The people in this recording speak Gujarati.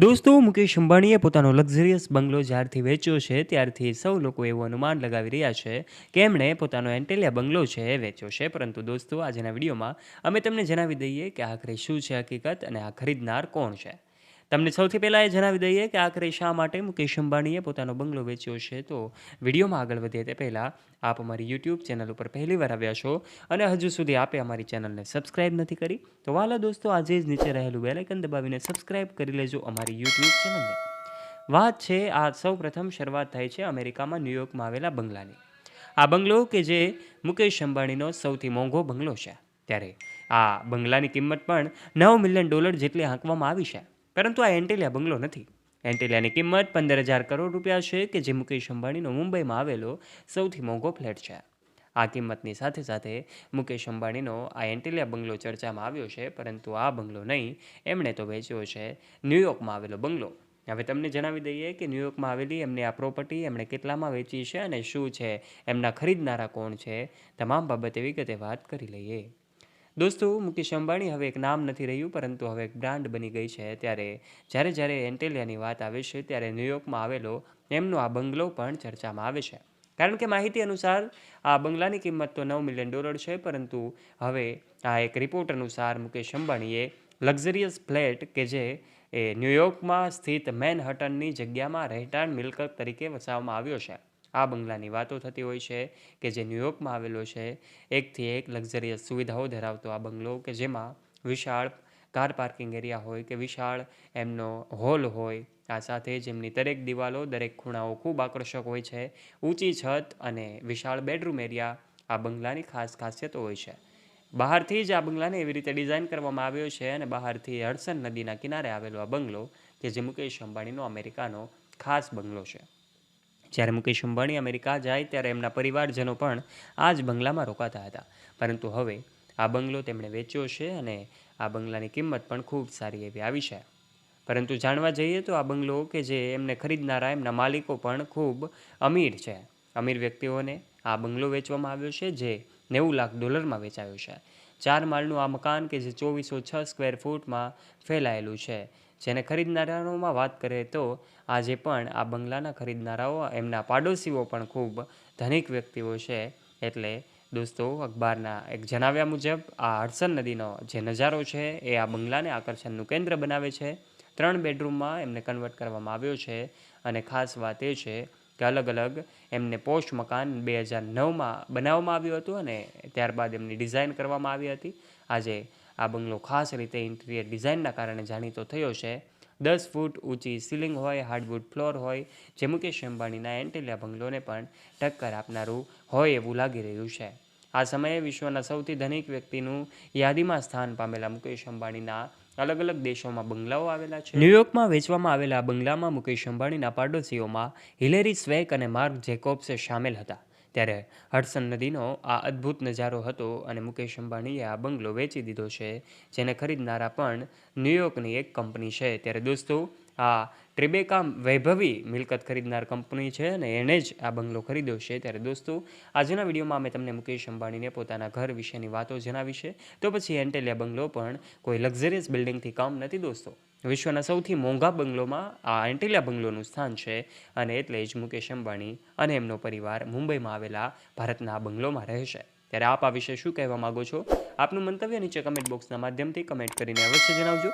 દોસ્તો, મુકેશ અંબાણીએ પોતાનો લક્ઝરિયસ બંગલો જ્યારથી વેચ્યો છે, ત્યારથી સૌ લોકો એવું અનુમાન લગાવી રહ્યા છે કે એમણે પોતાનો એન્ટેલિયા બંગલો છે એ વેચ્યો છે. પરંતુ દોસ્તો, આજના વિડીયોમાં અમે તમને જણાવી દઈએ કે આખરે શું છે હકીકત અને આ ખરીદનાર કોણ છે? તમને સૌથી પહેલાં એ જણાવી દઈએ કે આખરે શા માટે મુકેશ અંબાણીએ પોતાનો બંગલો વેચ્યો છે? તો વિડીયોમાં આગળ વધીએ તે પહેલાં આપ અમારી યુટ્યુબ ચેનલ ઉપર પહેલીવાર આવ્યા છો અને હજુ સુધી આપે અમારી ચેનલને સબસ્ક્રાઇબ નથી કરી, તો વાલા દોસ્તો, આજે જ નીચે રહેલું બેલાઇકન દબાવીને સબસ્ક્રાઇબ કરી લેજો અમારી યુટ્યુબ ચેનલને. વાત છે, આ સૌ પ્રથમ શરૂઆત થાય છે અમેરિકામાં ન્યૂયોર્કમાં આવેલા બંગલાની. આ બંગલો કે જે મુકેશ અંબાણીનો સૌથી મોંઘો બંગલો છે. ત્યારે આ બંગલાની કિંમત પણ નવ મિલિયન ડોલર જેટલી આંકવામાં આવી છે. પરંતુ આ એન્ટેલિયા બંગલો નથી. એન્ટેલિયાની કિંમત પંદર હજાર કરોડ રૂપિયા છે કે જે મુકેશ અંબાણીનો મુંબઈમાં આવેલો સૌથી મોંઘો ફ્લેટ છે. આ કિંમતની સાથે સાથે મુકેશ અંબાણીનો આ એન્ટેલિયા બંગલો ચર્ચામાં આવ્યો છે, પરંતુ આ બંગલો નહીં, એમણે તો વેચ્યો છે ન્યૂયોર્કમાં આવેલો બંગલો. હવે તમને જણાવી દઈએ કે ન્યૂયોર્કમાં આવેલી એમની આ પ્રોપર્ટી એમણે કેટલામાં વેચી છે અને શું છે, એમના ખરીદનારા કોણ છે, તમામ બાબતે વિગતે વાત કરી લઈએ. દોસ્તો, મુકેશ અંબાણી હવે એક નામ નથી રહ્યું, પરંતુ હવે એક બ્રાન્ડ બની ગઈ છે. ત્યારે જ્યારે જ્યારે એન્ટેલિયાની વાત આવે છે, ત્યારે ન્યૂયોર્કમાં આવેલો એમનો આ બંગલો પણ ચર્ચામાં આવે છે. કારણ કે માહિતી અનુસાર, આ બંગલાની કિંમત તો નવ મિલિયન ડોલર છે, પરંતુ હવે આ એક રિપોર્ટ અનુસાર મુકેશ અંબાણીએ લક્ઝરિયસ ફ્લેટ કે જે એ ન્યૂયોર્કમાં સ્થિત મેનહટનની જગ્યામાં રહેઠાણ મિલકત તરીકે વસાવવામાં આવ્યો છે. આ બંગલાની વાતો થતી હોય છે કે જે ન્યૂયોર્કમાં આવેલો છે, એકથી એક લક્ઝરિયસ સુવિધાઓ ધરાવતો આ બંગલો કે જેમાં વિશાળ કાર પાર્કિંગ એરિયા હોય કે વિશાળ એમનો હોલ હોય, આ સાથે જ એમની દરેક દિવાલો, દરેક ખૂણાઓ ખૂબ આકર્ષક હોય છે. ઊંચી છત અને વિશાળ બેડરૂમ એરિયા આ બંગલાની ખાસ ખાસિયતો હોય છે. બહારથી જ આ બંગલાને એવી રીતે ડિઝાઇન કરવામાં આવ્યો છે અને બહારથી હડસન નદીના કિનારે આવેલો આ બંગલો કે જે મુકેશ અંબાણીનો અમેરિકાનો ખાસ બંગલો છે. જ્યારે મુકેશ અંબાણી અમેરિકા જાય ત્યારે એમના પરિવારજનો પણ આ જ બંગલામાં રોકાતા હતા. પરંતુ હવે આ બંગલો તેમણે વેચ્યો છે અને આ બંગલાની કિંમત પણ ખૂબ સારી એવી આવી છે. પરંતુ જાણવા જઈએ તો આ બંગલો કે જે એમને ખરીદનારા એમના માલિકો પણ ખૂબ અમીર છે. અમીર વ્યક્તિઓને આ બંગલો વેચવામાં આવ્યો છે જે નેવું લાખ ડોલરમાં વેચાયો છે. ચાર માળનું આ મકાન કે જે ચોવીસો છ સ્ક્વેર ફૂટમાં ફેલાયેલું છે. જેને ખરીદનારાઓમાં વાત કરીએ તો આજે પણ આ બંગલાના ખરીદનારાઓ, એમના પાડોશીઓ પણ ખૂબ ધનિક વ્યક્તિઓ છે. એટલે દોસ્તો, અખબારના એક જણાવ્યા મુજબ, આ હડસન નદીનો જે નજારો છે, એ આ બંગલાને આકર્ષણનું કેન્દ્ર બનાવે છે. ત્રણ બેડરૂમમાં એમને કન્વર્ટ કરવામાં આવ્યો છે. અને ખાસ વાત એ છે કે અલગ અલગ એમને પોસ્ટ મકાન બે હજાર નવમાં બનાવવામાં આવ્યું હતું અને ત્યારબાદ એમની ડિઝાઇન કરવામાં આવી હતી. આજે આ બંગલો ખાસ રીતે ઇન્ટિરિયર ડિઝાઇનના કારણે જાણીતો થયો છે. દસ ફૂટ ઊંચી સીલિંગ હોય, હાર્ડવુડ ફ્લોર હોય, જે મુકેશ અંબાણીના એન્ટેલિયા બંગલોને પણ ટક્કર આપનારું હોય એવું લાગી રહ્યું છે. આ સમયે વિશ્વના સૌથી ધનિક વ્યક્તિનું યાદીમાં સ્થાન પામેલા મુકેશ અંબાણીના અલગ અલગ દેશોમાં બંગલાઓ આવેલા છે. ન્યુયોર્કમાં વેચવામાં આવેલા બંગલામાં મુકેશ અંબાણીના પાડોશીઓમાં હિલેરી સ્વેક અને માર્ક જેકોબ્સે સામેલ હતા. ત્યારે હડસન નદીનો આ અદ્ભુત નજારો હતો અને મુકેશ અંબાણીએ આ બંગલો વેચી દીધો છે, જેને ખરીદનારા પણ ન્યુયોર્કની એક કંપની છે. ત્યારે દોસ્તો આ ટ્રિબેકા વૈભવી મિલકત ખરીદનાર કંપની છે અને એણે જ આ બંગલો ખરીદ્યો છે. ત્યારે દોસ્તો, આજના વિડીયોમાં અમે તમને મુકેશ અંબાણીને પોતાના ઘર વિશેની વાતો જણાવી છે. તો પછી એન્ટેલિયા બંગલો પણ કોઈ લક્ઝરિયસ બિલ્ડિંગથી કામ નથી દોસ્તો. વિશ્વના સૌથી મોંઘા બંગલોમાં આ એન્ટેલિયા બંગલોનું સ્થાન છે અને એટલે જ મુકેશ અંબાણી અને એમનો પરિવાર મુંબઈમાં આવેલા ભારતના આ બંગલોમાં રહેશે ત્યારે આપ આ વિશે શું કહેવા માગો છો? આપનું મંતવ્ય નીચે કમેન્ટ બોક્સના માધ્યમથી કમેન્ટ કરીને અવશ્ય જણાવજો.